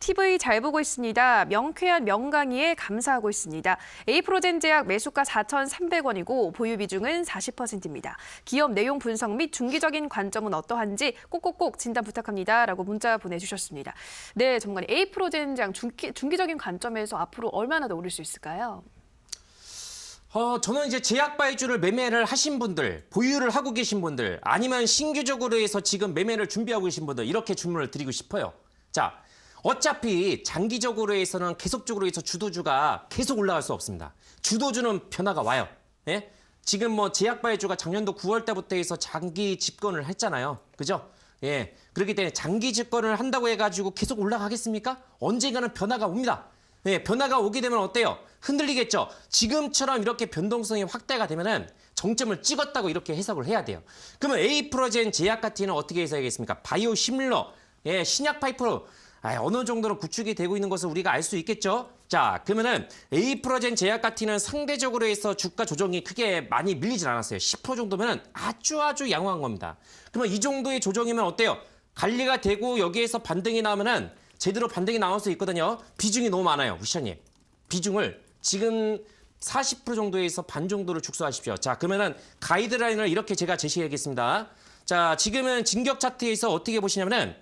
TV 잘 보고 있습니다. 명쾌한 명강의에 감사하고 있습니다. 에이프로젠 제약 매수가 4,300원이고 보유 비중은 40%입니다. 기업 내용 분석 및 중기적인 관점은 어떠한지 꼭꼭꼭 진단 부탁합니다. 라고 문자 보내주셨습니다. 네, 전문가님 에이프로젠 제약 중기, 중기적인 관점에서 앞으로 얼마나 더 오를 수 있을까요? 어, 저는 이제 제약 바이주를 매매를 하신 분들, 보유를 하고 계신 분들, 아니면 신규적으로 해서 지금 매매를 준비하고 계신 분들, 이렇게 주문을 드리고 싶어요. 자, 어차피 장기적으로 해서는 계속적으로 해서 주도주가 계속 올라갈 수 없습니다. 주도주는 변화가 와요. 예? 지금 뭐 제약바이주가 작년도 9월 때부터 해서 장기 집권을 했잖아요. 그죠? 예. 그렇기 때문에 장기 집권을 한다고 해가지고 계속 올라가겠습니까? 언젠가는 변화가 옵니다. 예, 변화가 오게 되면 어때요? 흔들리겠죠? 지금처럼 이렇게 변동성이 확대가 되면은 정점을 찍었다고 이렇게 해석을 해야 돼요. 그러면 에이프로젠 제약 같은 는 어떻게 해석하겠습니까? 바이오 시밀러, 예, 신약 파이프로 아, 어느 정도는 구축이 되고 있는 것을 우리가 알 수 있겠죠? 자, 그러면은 에이프로젠 제약 같은 는 상대적으로 해서 주가 조정이 크게 많이 밀리진 않았어요. 10% 정도면은 아주 아주 양호한 겁니다. 그러면 이 정도의 조정이면 어때요? 관리가 되고 여기에서 반등이 나오면은 제대로 반등이 나올 수 있거든요. 비중이 너무 많아요, 우시아님. 비중을 지금 40% 정도에서 반 정도를 축소하십시오. 자, 그러면은 가이드라인을 이렇게 제가 제시하겠습니다. 자, 지금은 진격 차트에서 어떻게 보시냐면은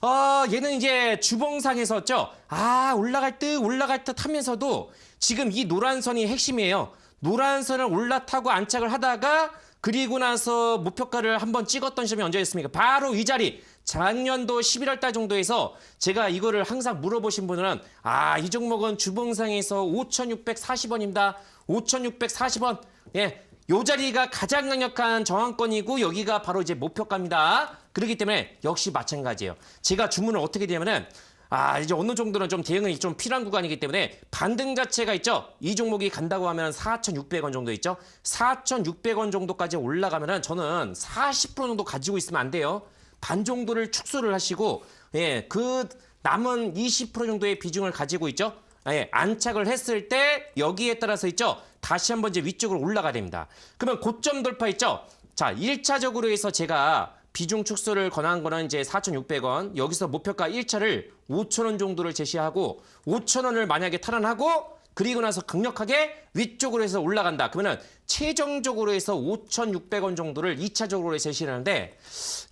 어, 얘는 이제 주봉상에서죠. 아, 올라갈 듯 올라갈 듯 하면서도 지금 이 노란 선이 핵심이에요. 노란 선을 올라타고 안착을 하다가 그리고 나서 목표가를 한번 찍었던 시점이 언제였습니까? 바로 이 자리. 작년도 11월 달 정도에서 제가 이거를 항상 물어보신 분들은 아, 이 종목은 주봉상에서 5,640원입니다. 5,640원. 예. 요 자리가 가장 강력한 저항권이고 여기가 바로 이제 목표가입니다. 그렇기 때문에 역시 마찬가지예요. 제가 주문을 어떻게 되냐면은 아, 이제 어느 정도는 좀 대응이 좀 필요한 구간이기 때문에 반등 자체가 있죠. 이 종목이 간다고 하면 4,600원 정도 있죠. 4,600원 정도까지 올라가면은 저는 40% 정도 가지고 있으면 안 돼요. 반 정도를 축소를 하시고 예, 그 남은 20% 정도의 비중을 가지고 있죠. 예, 안착을 했을 때 여기에 따라서 있죠. 다시 한번 이제 위쪽으로 올라가야 됩니다. 그러면 고점 돌파 있죠. 자, 1차적으로 해서 제가 비중 축소를 권한 거는 이제 4,600원. 여기서 목표가 1차를 5,000원 정도를 제시하고 5,000원을 만약에 탈환하고 그리고 나서 강력하게 위쪽으로 해서 올라간다. 그러면은 최종적으로 해서 5,600원 정도를 2차적으로 제시를 하는데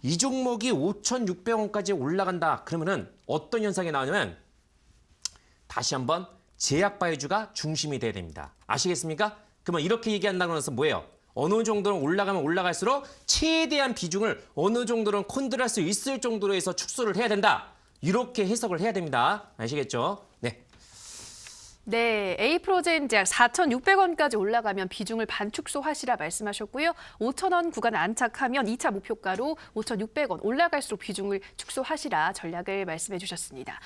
이 종목이 5,600원까지 올라간다. 그러면은 어떤 현상이 나오냐면 다시 한번 제약바이주가 중심이 돼야 됩니다. 아시겠습니까? 그러면 이렇게 얘기한다고 해서 뭐예요? 어느 정도는 올라가면 올라갈수록 최대한 비중을 어느 정도는 컨트롤할 수 있을 정도로 해서 축소를 해야 된다. 이렇게 해석을 해야 됩니다. 아시겠죠? 네. 네, 에이프로젠 제약 4,600원까지 올라가면 비중을 반축소하시라 말씀하셨고요. 5,000원 구간 안착하면 2차 목표가로 5,600원 올라갈수록 비중을 축소하시라 전략을 말씀해 주셨습니다.